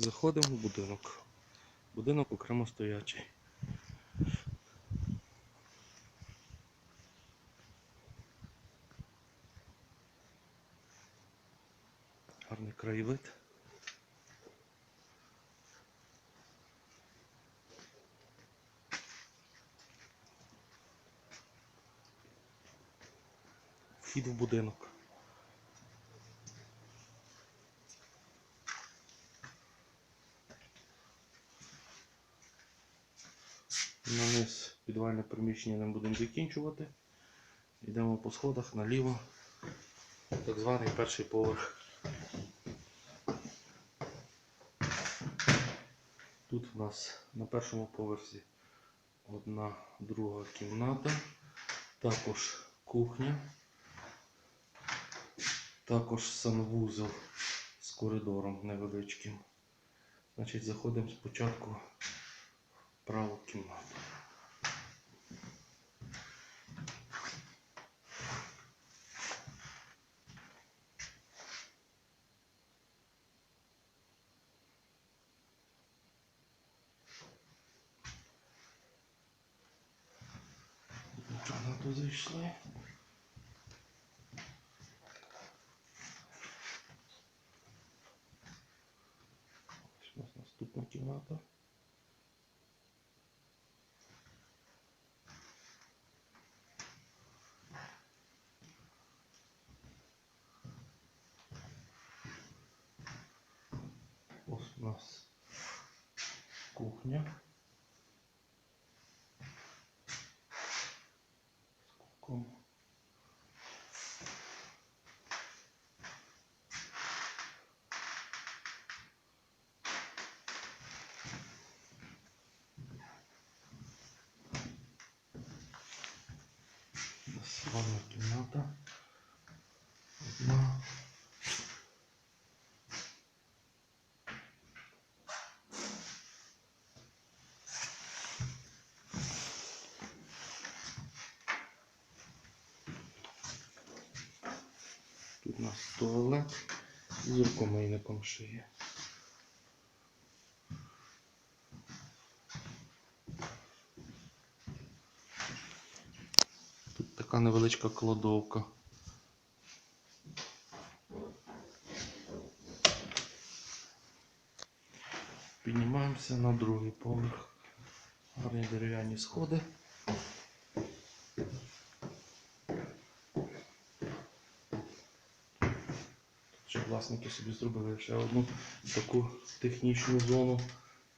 Заходимо в будинок. Будинок окремо стоячий. Гарний краєвид. Вхід в будинок. На низ підвальне приміщення не будемо закінчувати. Йдемо по сходах наліво. Так званий перший поверх. Тут у нас на першому поверсі одна друга кімната, також кухня, також санвузол з коридором невеличким. Значить, заходимо спочатку праву кімнату. Зайшли. Ось наступна кімната. Ось у нас кухня. З нас ванна кімната. Одна. Тут у нас туалет з рукомийником ще є. Тут така невеличка кладовка. Піднімаємося на другий поверх. Гарні дерев'яні сходи. Ще власники собі зробили ще одну таку технічну зону.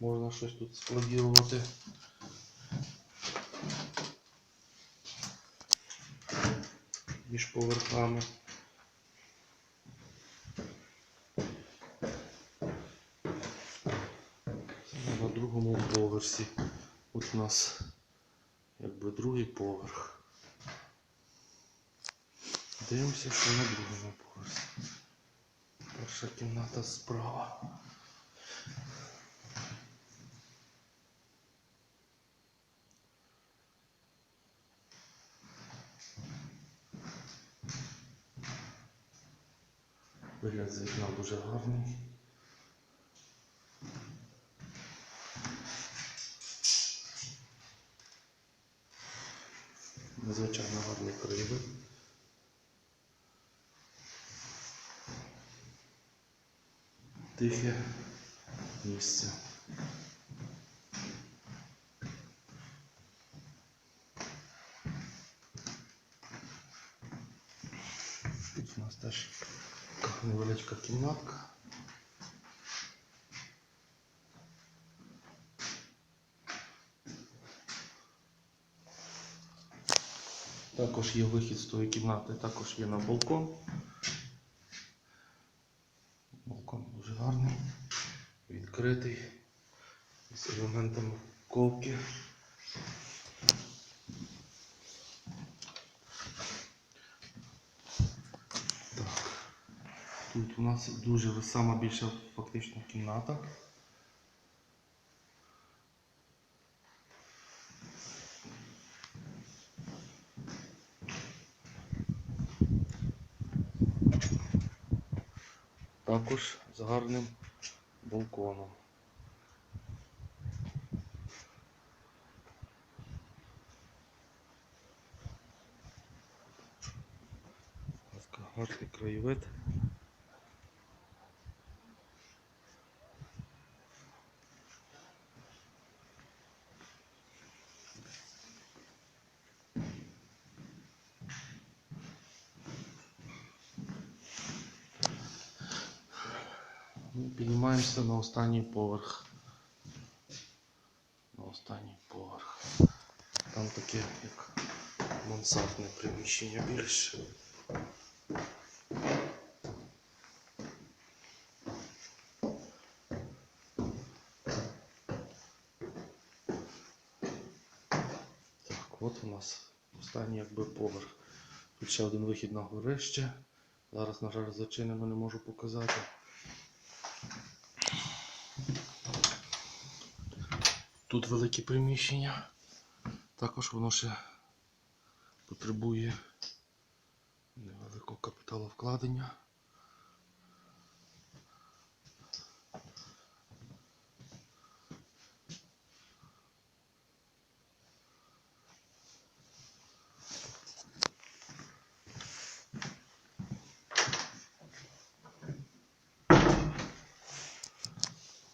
Можна щось тут складірувати. Між поверхами. На другому поверсі. От у нас якби другий поверх. Дивимося, що на другому поверсі. Перша кімната справа. Вигляд з вікна дуже гарний. Надзвичайно гарний краєвид. Тихе місце. Тут у нас теж невеличка кімнатка. Також є вихід з тої кімнати, також є на балкон дуже гарний, відкритий, з елементами ковки. Так. Тут у нас дуже сама більша фактично кімната. Також з гарним балконом. Гарний краєвид. Ми піднімаємося на останній поверх. На останній поверх. Там таке як мансардне приміщення більше. Так, от у нас останній якби поверх. Тут ще один вихід на горище. Зараз, на жаль, зачинено, не можу показати. Тут велике приміщення. Також воно ще потребує невеликого капіталовкладення.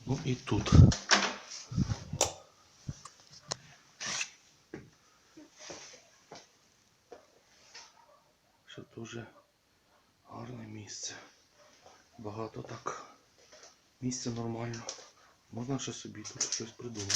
Ну і тут. Ще дуже гарне місце. Багато так. Місце нормально. Можна ще собі тут щось придумати.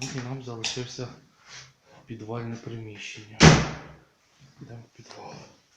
І нам залишився підвальне приміщення. Йдемо в підвал.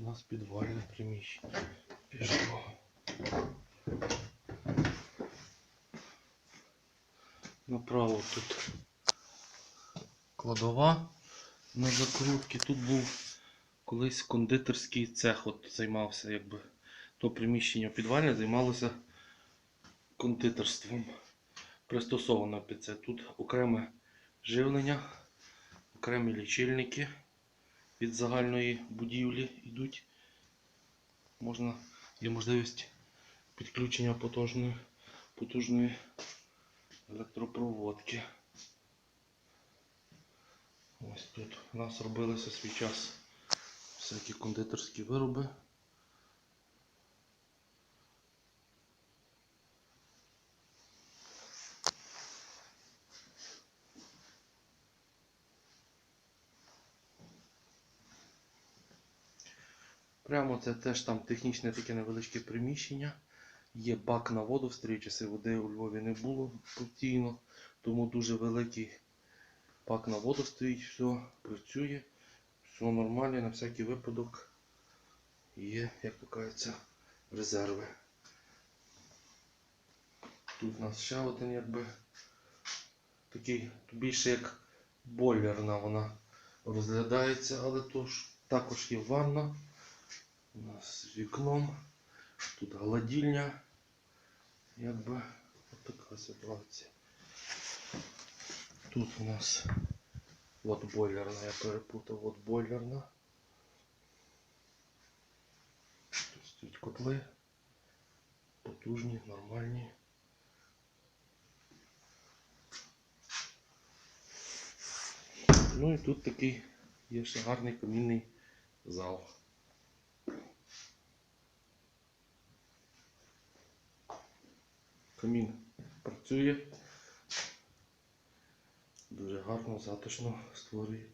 у нас підвальне приміщення. Пішло. Направо тут кладова на закрутки. Тут був колись кондитерський цех, от займався, якби то приміщення підвальне займалося кондитерством. Пристосовано під це. Тут окреме живлення, окремі лічильники від загальної будівлі йдуть. Можна, є можливість підключення потужної, потужної електропроводки. Ось тут у нас робилися свій час всякі кондитерські вироби. Це теж там технічне таке невеличке приміщення. Є бак на воду, в старі часи води у Львові не було постійно, тому дуже великий бак на воду стоїть, все працює, все нормально, на всякий випадок є, як то кажеться, резерви. Тут у нас ще один якби такий більше як бойлерна вона розглядається, але то також є ванна. У нас з вікном. Тут голодильня. Якби от така ситуація. Тут у нас от бойлерна, я перепутав, от бойлерна. Тут котли. Потужні, нормальні. Ну і тут такий є ще гарний камінний зал. Камін працює. Дуже гарно, затишно створює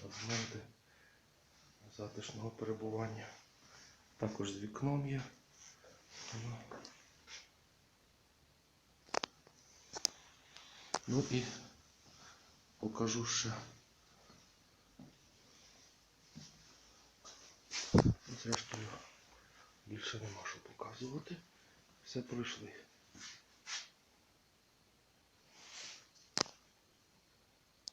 елементи затишного перебування. Також з вікном є. Ну і покажу ще. Зрештою, більше нема що показувати. Все пройшли.